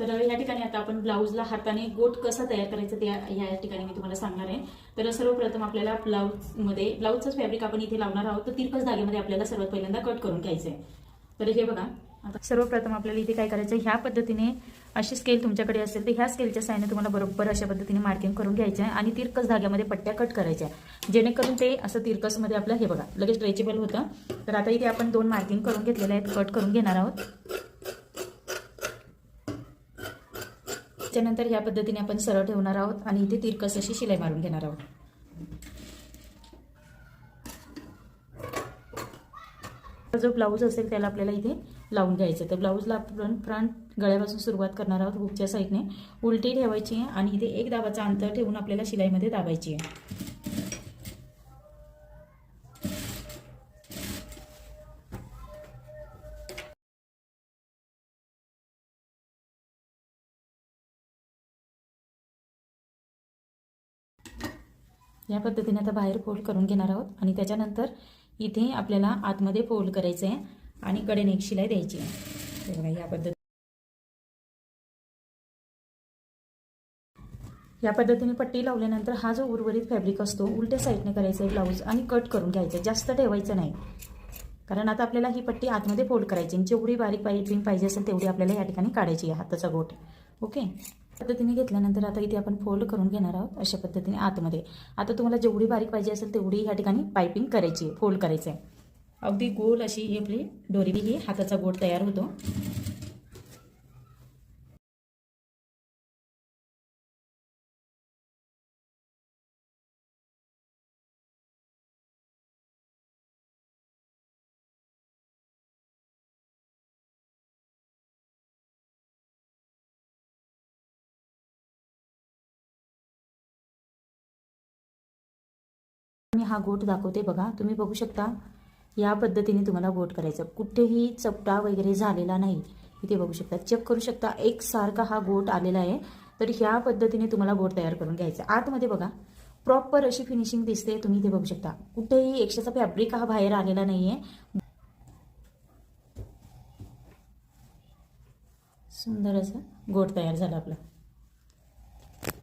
तर या ठिकाणी आता आपण ब्लाऊजला हाताने गोट कसा तयार करायचं ते या या ठिकाणी मी तुम्हाला सांगणार आहे. तर सर्वप्रथम आपल्याला ब्लाऊजमध्ये ब्लाऊजचंच फॅब्रिक आपण इथे लावणार आहोत. तर तिरकस धाग्यामध्ये आपल्याला सर्वात पहिल्यांदा कट करून घ्यायचं आहे तर हे बघा. आता सर्वप्रथम आपल्याला इथे काय करायचं आहे? ह्या पद्धतीने अशी स्केल तुमच्याकडे असेल तर ह्या स्केलच्या साहाय्याने तुम्हाला बरोबर अशा पद्धतीने मार्किंग करून घ्यायचं आहे आणि तिरकस धाग्यामध्ये पट्ट्या कट करायच्या जेणेकरून ते असं तिरकसमध्ये आपलं हे बघा लगेच स्ट्रेचेबल होतं. तर आता इथे आपण दोन मार्किंग करून घेतलेल्या आहेत कट करून घेणार आहोत. त्याच्यानंतर ह्या पद्धतीने आपण सरळ ठेवणार आहोत आणि इथे तिरकस अशी शिलाई मारून घेणार आहोत. जो ब्लाऊज असेल त्याला आपल्याला इथे लावून घ्यायचं तर ब्लाऊजला आपण फ्रंट गळ्यापासून सुरुवात करणार आहोत हुकच्या साईडने. उलटी ठेवायची आहे आणि इथे एक दाबाचा अंतर ठेवून आपल्याला शिलाईमध्ये दाबायची आहे. या पद्धतीने आता बाहेर फोल्ड करून घेणार आहोत. आणि त्याच्यानंतर इथे आपल्याला आतमध्ये फोल्ड करायचं आहे आणि कडेने एक शिलाई द्यायची आहे. बघा या पद्धती या पद्धतीने पट्टी लावल्यानंतर हा जो उर्वरित फॅब्रिक असतो उलट्या साईडने करायचा आहे ब्लाऊज आणि कट करून घ्यायचं जास्त ठेवायचं नाही. कारण आता आपल्याला ही पट्टी आतमध्ये फोल्ड करायची आणि जेवढी बारीक पाईपिंग पाहिजे असेल तेवढी आपल्याला या ठिकाणी काढायची आहे हाताचा गोट ओके पद्धतीने घेतल्यानंतर आता इथे आपण फोल्ड करून घेणार आहोत अशा पद्धतीने आतमध्ये. आता तुम्हाला जेवढी बारीक पाहिजे असेल तेवढी या ठिकाणी पायपिंग करायची आहे फोल्ड करायचं आहे अगदी गोल अशी ही आपली दोरी ही हाताचा गोट तयार होतो. हा गोट दाखवते बघा. तुम्ही बघू शकता या पद्धतीने तुम्हाला गोट करायचं. कुठेही चपटा वगैरे झालेला नाही. इथे बघू शकता. चेक करू शकता एकसारखा हा गोट आलेला आहे. तर ह्या पद्धतीने तुम्हाला गोट तयार करून घ्यायचा. आतमध्ये बघा प्रॉपर अशी फिनिशिंग दिसते. तुम्ही इथे बघू शकता. कुठेही एक्स्ट्राचा फॅब्रिक हा बाहेर आलेला नाहीये. सुंदर असं गोट तयार झाला आपला.